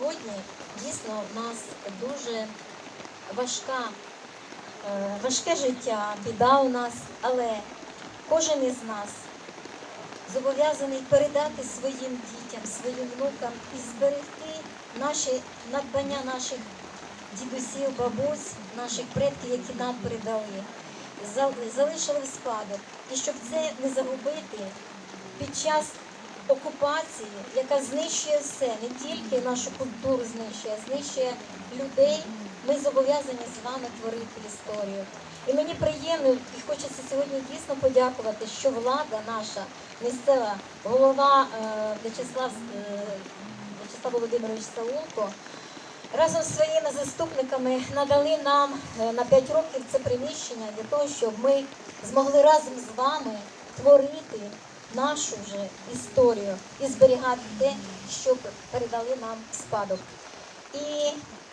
сьогодні дійсно в нас дуже важка, е, важке життя, біда у нас, але кожен із нас зобов'язаний передати своїм дітям, своїм внукам і зберегти наші надбання наших дідусів, бабусь, наших предків, які нам передали, зал- залишили спадок. І щоб це не загубити під час окупації, яка знищує все, не тільки нашу культуру знищує, а знищує людей. Ми зобов'язані з вами творити історію. І мені приємно і хочеться сьогодні дійсно подякувати, що влада наша місцева голова е, В'ячеслав, е, В'ячеслав Володимирович Саулко разом з своїми заступниками надали нам е, на 5 років це приміщення для того, щоб ми змогли разом з вами творити нашу вже історію і зберігати те, що передали нам спадок. І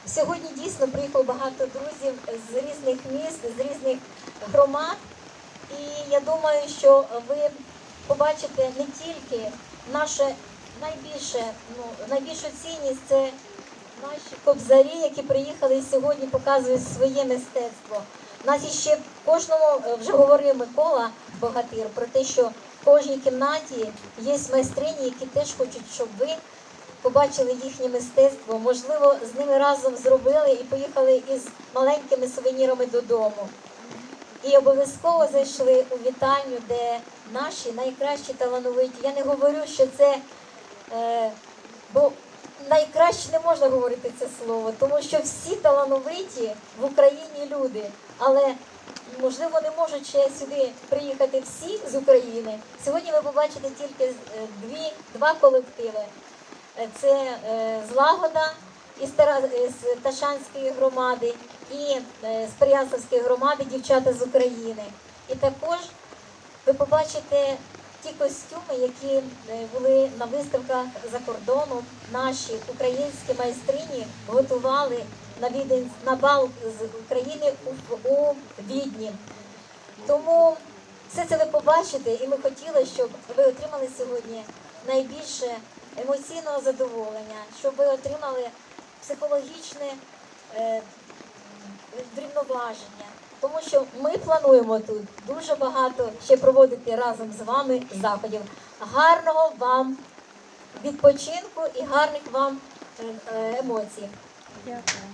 сьогодні дійсно приїхало багато друзів з різних міст, з різних громад. І я думаю, що ви побачите не тільки наше найбільше, ну, найбільшу цінність це наші кобзарі, які приїхали і сьогодні показують своє мистецтво. У нас іще кожному е, вже говорив Микола Богатир про те, що в кожній кімнаті є майстрині, які теж хочуть, щоб ви побачили їхнє мистецтво. Можливо, з ними разом зробили і поїхали із маленькими сувенірами додому. І обов'язково зайшли у вітальню, де наші найкращі талановиті. Я не говорю, що це, е, бо найкраще не можна говорити це слово, тому що всі талановиті в Україні люди, але можливо не можуть ще сюди приїхати всі з України. Сьогодні ви побачите тільки е, дві, два колективи. Е, Це е, злагода із. Ташанської громади і з Переяславської громади дівчата з України. І також ви побачите ті костюми, які були на виставках за кордоном. Наші українські майстрині готували на відень на бал з України у, у Відні. Тому все це ви побачите, і ми хотіли, щоб ви отримали сьогодні найбільше емоційного задоволення, щоб ви отримали психологічне е. Тому що ми плануємо тут дуже багато ще проводити разом з вами заходів. Гарного вам відпочинку і гарних вам е, е, емоцій. Дякую.